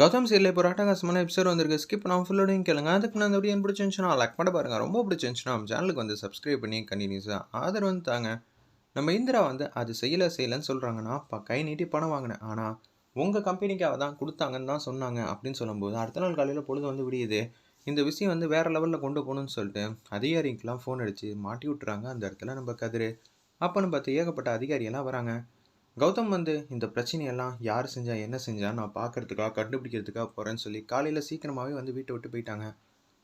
கௌதம் சீரில் இப்போ ராட்டகாசமான எபிசோட் வந்திருக்கு. ஸ்கிப் நான் ஃபுல்லோடையும் கேளுங்க. அதுக்கு நான் அந்த வீடியோ பிடிச்சிருந்துச்சுன்னா லைக் பண்ண பாருங்கள் ரொம்ப பிடிச்சிருந்துச்சுன்னா நம்ம சேனலுக்கு வந்து சப்ஸ்கிரைப் பண்ணி கண்டினியூஸாக ஆதரவு வந்து தாங்க. நம்ம இந்திரா வந்து அது செய்யலை செய்யலைன்னு சொல்கிறாங்கன்னா அப்பா கை நீட்டி பணம் வாங்கினேன். ஆனால் உங்கள் கம்பெனிக்காக தான் கொடுத்தாங்கன்னு தான் சொன்னாங்க அப்படின்னு சொல்லும்போது அடுத்த நாள் காலையில் பொழுது வந்து விடியுது. இந்த விஷயம் வந்து வேறு லெவலில் கொண்டு போகணும்னு சொல்லிட்டு அதிகாரிக்கெலாம் ஃபோன் அடித்து மாட்டி விட்டுறாங்க. அந்த இடத்துல நம்ம கதிர். அப்போன்னு பார்த்து ஏகப்பட்ட அதிகாரியெல்லாம் வராங்க. கௌதம் வந்து இந்த பிரச்சனையெல்லாம் யார் செஞ்சா என்ன செஞ்சா நான் பார்க்கறதுக்கா கண்டுபிடிக்கிறதுக்காக போகிறேன்னு சொல்லி காலையில் சீக்கிரமாகவே வந்து வீட்டை விட்டு போயிட்டாங்க.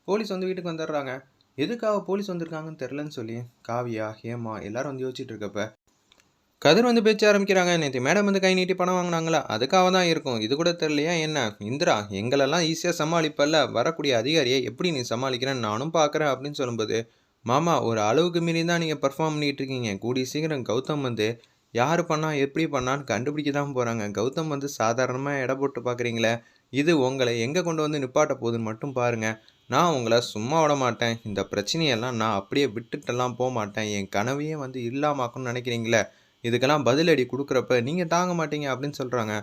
போலீஸ் வந்து வீட்டுக்கு வந்துடுறாங்க. எதுக்காக போலீஸ் வந்திருக்காங்கன்னு தெரிலன்னு சொல்லி காவியா ஹேமா எல்லாரும் வந்து யோசிச்சுட்டு இருக்கப்ப கதிர் வந்து பேச்ச ஆரம்பிக்கிறாங்க. நேற்று மேடம் வந்து கை நீட்டி பணம் வாங்கினாங்களா? அதுக்காக தான் இருக்கும். இது கூட தெரியலையா என்ன? இந்திரா எங்களெல்லாம் ஈஸியாக சமாளிப்பல்ல. வரக்கூடிய அதிகாரியை எப்படி நீ சமாளிக்கிறேன்னு நானும் பார்க்குறேன் அப்படின்னு சொல்லும்போது மாமா ஒரு அளவுக்கு மீறி தான் நீங்கள் பர்ஃபார்ம் பண்ணிகிட்டு இருக்கீங்க. கூடிய சீக்கிரம் கௌதம் வந்து யார் பண்ணா எப்படி பண்ணான்னு கண்டுபிடிக்க தான் போகிறாங்க கௌதம் வந்து சாதாரணமாக எடை போட்டு பார்க்குறீங்களே இது உங்களை எங்கே கொண்டு வந்து நிப்பாட்ட போகுதுன்னு மட்டும் பாருங்கள் நான் உங்களை சும்மா விட மாட்டேன். இந்த பிரச்சனையெல்லாம் நான் அப்படியே விட்டுட்டெல்லாம் போக மாட்டேன். என் கனவையே வந்து இல்லாமாக்கணும்னு நினைக்கிறீங்களே இதுக்கெல்லாம் பதிலடி கொடுக்குறப்ப நீங்கள் தாங்க மாட்டீங்க அப்படின்னு சொல்கிறாங்க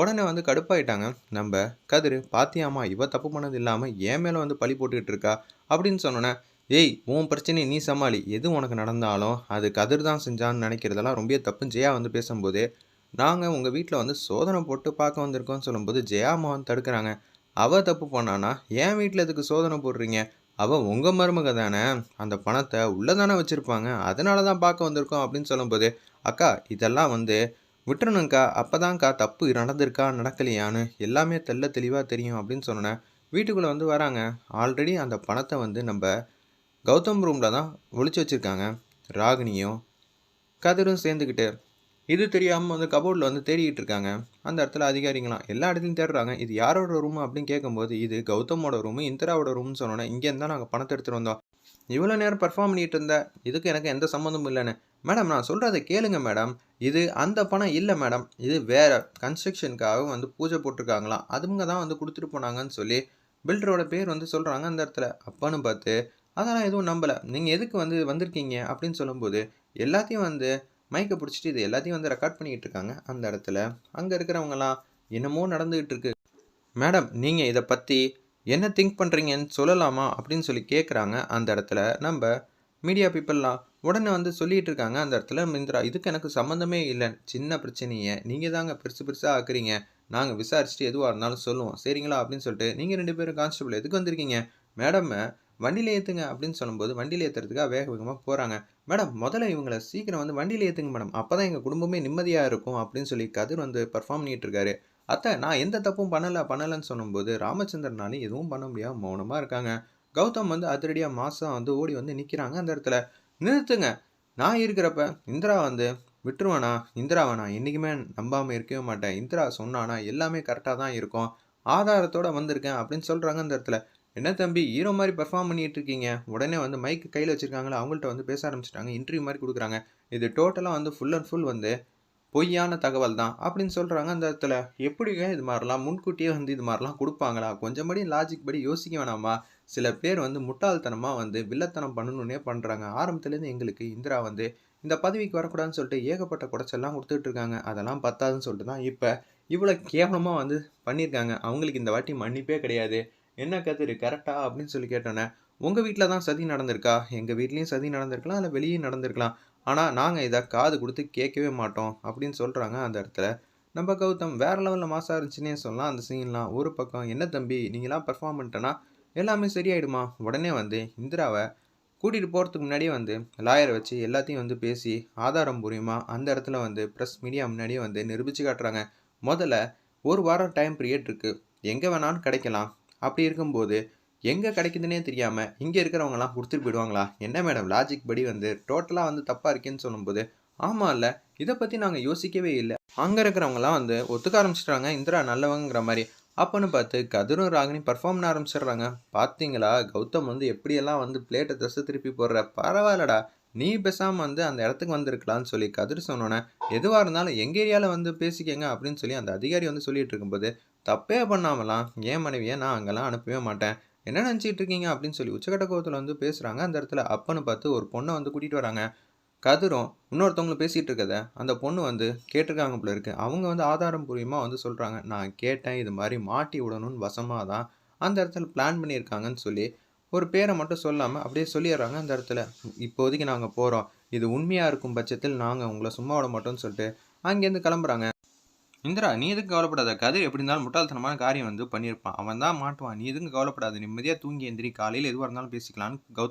உடனே வந்து கடுப்பாயிட்டாங்க. நம்ம கதிர் பாத்தியாமா இவ தப்பு பண்ணது இல்லாமல் என் மேலே வந்து பழி போட்டுக்கிட்டு இருக்கா அப்படின்னு சொன்னோன்னே ஏய் உன் பிரச்சனையை நீ சமாளி. எது உனக்கு நடந்தாலும் அது கதிர் தான் செஞ்சான்னு நினைக்கிறதெல்லாம் ரொம்ப தப்பு ஜெயா வந்து பேசும்போது நாங்கள் உங்கள் வீட்டில் வந்து சோதனை போட்டு பார்க்க வந்திருக்கோம்னு சொல்லும்போது ஜெயா அம்மா வந்து தடுக்கிறாங்க. அவள் தப்பு பண்ணானா? ஏன் வீட்டில் இதுக்கு சோதனை போடுறீங்க? அவள் உங்கள் மருமக தானே? அந்த பணத்தை உள்ளே தானே வச்சுருப்பாங்க. அதனால தான் பார்க்க வந்திருக்கோம் அப்படின்னு சொல்லும்போது அக்கா இதெல்லாம் வந்து விட்டுறணுங்க்கா அப்போதான்க்கா தப்பு நடந்திருக்கா நடக்கலையான்னு எல்லாமே தெல்ல தெளிவாக தெரியும் அப்படின்னு சொன்னேன் வீட்டுக்குள்ளே வந்து வராங்க. ஆல்ரெடி அந்த பணத்தை வந்து நம்ம கௌதம் ரூமில் தான் ஒழிச்சு வச்சுருக்காங்க. ராகினியும் கதிரும் சேர்ந்துக்கிட்டு இது தெரியாமல் வந்து கபோர்டில் வந்து தேடிக்கிட்டு இருக்காங்க. அந்த இடத்துல அதிகாரிங்களாம் எல்லா இடத்துலையும் தேடுறாங்க. இது யாரோட ரூம் அப்படின்னு கேட்கும்போது இது கௌதமோட ரூமு இந்திராவோட ரூம்னு சொன்னோன்னே இங்கேருந்து தான் நாங்கள் பணத்தை எடுத்துகிட்டு வந்தோம். இவ்வளோ நேரம் பர்ஃபார்ம் பண்ணிகிட்டு இருந்த இதுக்கு எனக்கு எந்த சம்மந்தமும் இல்லைன்னு. மேடம் நான் சொல்கிறத கேளுங்க மேடம் இது அந்த பணம் இல்லை மேடம் இது வேறு கன்ஸ்ட்ரக்ஷனுக்காக வந்து பூஜை போட்டிருக்காங்களாம். அதுங்க தான் வந்து கொடுத்துட்டு போனாங்கன்னு சொல்லி பில்டரோட பேர் வந்து சொல்கிறாங்க அந்த இடத்துல. அப்பான்னு பார்த்து அதெல்லாம் எதுவும் நம்பலை. நீங்கள் எதுக்கு வந்து வந்திருக்கீங்க? அப்படின்னு சொல்லும்போது எல்லாத்தையும் வந்து மைக்கை பிடிச்சிட்டு இது எல்லாத்தையும் வந்து ரெக்கார்ட் பண்ணிக்கிட்டு இருக்காங்க. அந்த இடத்துல அங்கே இருக்கிறவங்கலாம் என்னமோ நடந்துக்கிட்டு இருக்கு. மேடம் நீங்கள் இதை பற்றி என்ன திங்க் பண்ணுறீங்கன்னு சொல்லலாமா? அப்படின்னு சொல்லி கேட்குறாங்க அந்த இடத்துல நம்ம மீடியா பீப்புளெலாம் உடனே வந்து சொல்லிகிட்டு இருக்காங்க. அந்த இடத்துல இந்திரா இதுக்கு எனக்கு சம்மந்தமே இல்லை. சின்ன பிரச்சனையை. நீங்கள் தாங்க பெருசு பெருசாக ஆக்குறீங்க. நாங்கள் விசாரிச்சுட்டு எதுவாக இருந்தாலும் சொல்லுவோம். சரிங்களா? அப்படின்னு சொல்லிட்டு நீங்கள் ரெண்டு பேரும் கான்ஸ்டபிள் எதுக்கு வந்திருக்கீங்க? மேடம் வண்டியில் ஏற்றுங்க அப்படின்னு சொல்லும்போது வண்டியில் ஏற்றுறதுக்காக வேக வேகமாக போகிறாங்க மேடம் முதல்ல இவங்களை சீக்கிரம் வந்து வண்டியில் ஏற்றுங்க மேடம். அப்போ தான் எங்கள் குடும்பமே நிம்மதியாக இருக்கும் அப்படின்னு சொல்லி கதிர் வந்து பர்ஃபார்ம் பண்ணிகிட்ருக்காரு அத்தை நான் எந்த தப்பும் பண்ணலை பண்ணலைன்னு சொல்லும்போது ராமச்சந்திரனாலே எதுவும் பண்ண முடியாமல் மௌனமாக இருக்காங்க. கௌதம் வந்து அதிரடியாக மாதம் வந்து ஓடி வந்து நிற்கிறாங்க அந்த இடத்துல. நிறுத்துங்க. நான் இருக்கிறப்ப இந்திரா வந்து விட்டுருவானா? இந்திராவை நான் என்றைக்குமே நம்பாமல் இருக்கவே மாட்டேன். இந்திரா சொன்னானா? எல்லாமே கரெக்டாக தான் இருக்கும். ஆதாரத்தோட வந்திருக்கேன் அப்படின்னு சொல்கிறாங்க அந்த இடத்துல. என்ன தம்பி ஹீரோ மாதிரி பெர்ஃபார்ம் பண்ணிட்டு இருக்கீங்க உடனே வந்து மைக் கையில் வச்சுருக்காங்களா அவங்கள்ட்ட வந்து பேச ஆரம்பிச்சிட்டாங்க இன்டர்வியூ மாதிரி கொடுக்குறாங்க. இது டோட்டலாக வந்து ஃபுல் அண்ட் ஃபுல் வந்து பொய்யான தகவல் தான் அப்படின்னு சொல்கிறாங்க அந்த இடத்துல. எப்படிங்க இது மாதிரிலாம் முன்கூட்டியே வந்து இது மாதிரிலாம் கொடுப்பாங்களா? கொஞ்சம்படி லாஜிக் படி யோசிக்க வேணாமா? சில பேர் வந்து முட்டாள்தனமாக வந்து வில்லத்தனம் பண்ணணுன்னே பண்ணுறாங்க ஆரம்பத்துலேருந்து எங்களுக்கு இந்திரா வந்து இந்த பதவிக்கு வரக்கூடாதுன்னு சொல்லிட்டு ஏகப்பட்ட குடைச்செல்லாம் கொடுத்துட்டு இருக்காங்க அதெல்லாம் பத்தாதுன்னு சொல்லிட்டு தான் இப்போ இவ்வளோ கேவலமாக வந்து பண்ணியிருக்காங்க. அவங்களுக்கு இந்த வாட்டி மன்னிப்பே கிடையாது. என்ன கதிர் கரெக்டா அப்படின்னு சொல்லி கேட்டோன்னே உங்கள் வீட்டில் தான் சதி நடந்திருக்கா? எங்கள் வீட்லேயும் சதி நடந்திருக்கலாம் இல்லை வெளியே நடந்திருக்கலாம். ஆனால் நாங்கள் இதை காது கொடுத்து கேட்கவே மாட்டோம் அப்படின்னு சொல்கிறாங்க அந்த இடத்துல. நம்ம கௌதம் வேறு லெவலில் மாசாக இருந்துச்சுன்னே சொல்லலாம். அந்த சீன்லாம் ஒரு பக்கம் என்ன தம்பி நீங்களாம் பெர்ஃபார்ம் பண்ணிட்டேன்னா எல்லாமே சரியாயிடுமா? உடனே வந்து இந்திராவை கூட்டிகிட்டு போகிறதுக்கு முன்னாடியே வந்து லாயரை வச்சு எல்லாத்தையும் வந்து பேசி ஆதாரம் பூர்வமாக அந்த இடத்துல வந்து ப்ரெஸ் மீடியா முன்னாடியே வந்து நிரூபித்து காட்டுறாங்க. முதல்ல ஒரு வாரம் டைம் பீரியட் இருக்குது எங்கே வேணாலும் கிடைக்கலாம். அப்படி இருக்கும்போது எங்கே கிடைக்குதுன்னே தெரியாமல் இங்கே இருக்கிறவங்கலாம் கொடுத்துட்டு போயிடுவாங்களா? என்ன மேடம் லாஜிக் படி வந்து டோட்டலாக வந்து தப்பாக இருக்கேன்னு சொல்லும்போது ஆமாம் இல்லை இதை பற்றி நாங்கள் யோசிக்கவே இல்லை. அங்கே இருக்கிறவங்களாம் வந்து ஒத்துக்க ஆரம்பிச்சிட்டாங்க இந்திரா நல்லவங்கிற மாதிரி. அப்போன்னு பார்த்து கதிரும் ராகினி பர்ஃபார்ம் பண்ண ஆரம்பிச்சிடுறாங்க. பார்த்தீங்களா? கௌதம் வந்து எப்படியெல்லாம் வந்து பிளேட்டை தசை திருப்பி போடுற? பரவாயில்லடா நீ பேசாமல் வந்து அந்த இடத்துக்கு வந்திருக்கலாம்னு சொல்லி கதிர் சொன்னோன்னே எதுவாக இருந்தாலும் எங்கள் ஏரியாவில் வந்து பேசிக்கங்க அப்படின்னு சொல்லி அந்த அதிகாரி வந்து சொல்லிட்டு இருக்கும்போது தப்பே பண்ணாமலாம் என் மனைவியை நான் அங்கெல்லாம் அனுப்பவே மாட்டேன்? என்ன நினச்சிட்டு இருக்கீங்க அப்படின்னு சொல்லி உச்சக்கட்ட கோபத்தில் வந்து பேசுகிறாங்க அந்த இடத்துல அப்பன்னு பார்த்து ஒரு பொண்ணை வந்து கூட்டிகிட்டு வராங்க. கதிரும் இன்னொருத்தவங்களும் பேசிகிட்டு இருக்கத அந்த பொண்ணு வந்து கேட்டிருக்காங்க போல இருக்குது அவங்க வந்து ஆதாரம் பூர்வமாக வந்து சொல்கிறாங்க நான் கேட்டேன் இது மாதிரி மாட்டி விடணும்னு வசமாக தான் அந்த இடத்துல பிளான் பண்ணியிருக்காங்கன்னு சொல்லி ஒரு பேரை மட்டும் சொல்லாமல் அப்படியே சொல்லிடுறாங்க அந்த இடத்துல. இப்போதைக்கு நாங்கள் போகிறோம் இது உண்மையாக இருக்கும் பட்சத்தில் நாங்கள் உங்களை சும்மா விட மாட்டோம்னு சொல்லிட்டு அங்கேருந்து கிளம்புறாங்க. இந்திரா நீ எதுக்கு கவலைப்படாத? கதிர் எப்படி இருந்தாலும் முட்டாள்தனமான காரியம் வந்து பண்ணியிருப்பான். அவன் தான் மாட்டுவான். நீ எதுக்கு கவலைப்படாத. நிம்மதியாக தூங்கி எந்திரி. காலையில் எதுவாக இருந்தாலும் பேசிக்கலான்னு கௌதம்